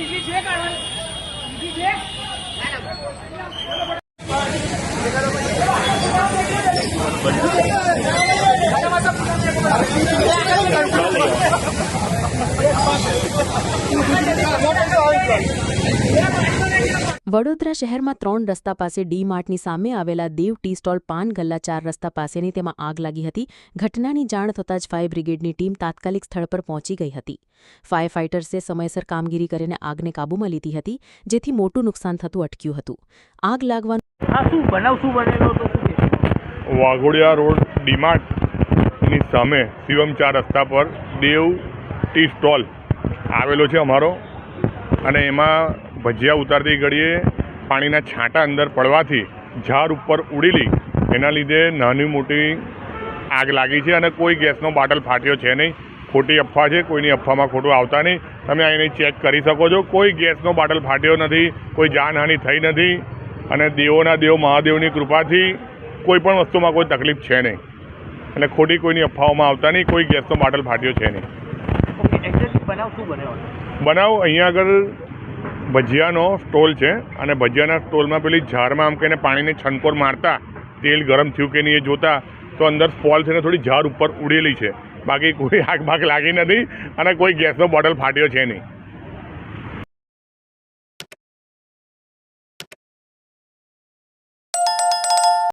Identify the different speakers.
Speaker 1: બીજી છે કાઢવાની બીજી છે વડોદરા શહેરમાં ત્રણ રસ્તા પાસે ડી માર્ટની સામે આવેલા દેવ ટી સ્ટોલ પાન ગલ્લા ચાર રસ્તા પાસેની તેમાં આગ લાગી હતી. ઘટનાની જાણ થતાં જ ફાયર બ્રિગેડની ટીમ તાત્કાલિક સ્થળ પર પહોંચી ગઈ હતી. ફાયર ફાઇટર્સે સમયસર કામગીરી કરીને આગને કાબૂમાં લીધી હતી જેથી મોટું નુકસાન થતું અટક્યું હતું. આગ લાગવાનું?
Speaker 2: વાઘોડિયા રોડ ડીમાર્ટની સામે શિવમ ચાર રસ્તા પર દેવ ટી સ્ટોલ આવેલો છે અમારો. અને એમાં ભજીયા ઉતારતી ઘડીએ પાણીના છાંટા અંદર પડવાથી ઝાડ ઉપર ઉડેલી. એના લીધે નાની મોટી આગ લાગી છે અને કોઈ ગેસનો બાટલ ફાટ્યો છે નહીં. ખોટી અફવા છે, કોઈની અફવામાં ખોટું આવતા નહીં. તમે આને ચેક કરી શકો છો. કોઈ ગેસનો બાટલ ફાટ્યો નથી, કોઈ જાનહાનિ થઈ નથી અને દેવોના દેવ, મહાદેવની કૃપાથી કોઈ પણ વસ્તુમાં કોઈ તકલીફ છે નહીં. અને ખોટી કોઈની અફવાઓમાં આવતા નહીં, કોઈ ગેસનો બાટલ ફાટ્યો છે નહીં.
Speaker 3: બનાવ
Speaker 2: અહીંયા આગળ ભજીયાનો સ્ટોલ છે અને ભજીયાના સ્ટોલમાં પેલી ઝારમાં આમ કહીને પાણીને છનકોર મારતા, તેલ ગરમ થયું કે નહીં એ જોતા, તો અંદર સ્પોલ થઈને થોડી ઝાડ ઉપર ઉડેલી છે. બાકી કોઈ આગ ભાગ લાગી નથી અને કોઈ ગેસનો બોટલ ફાટ્યો છે નહીં.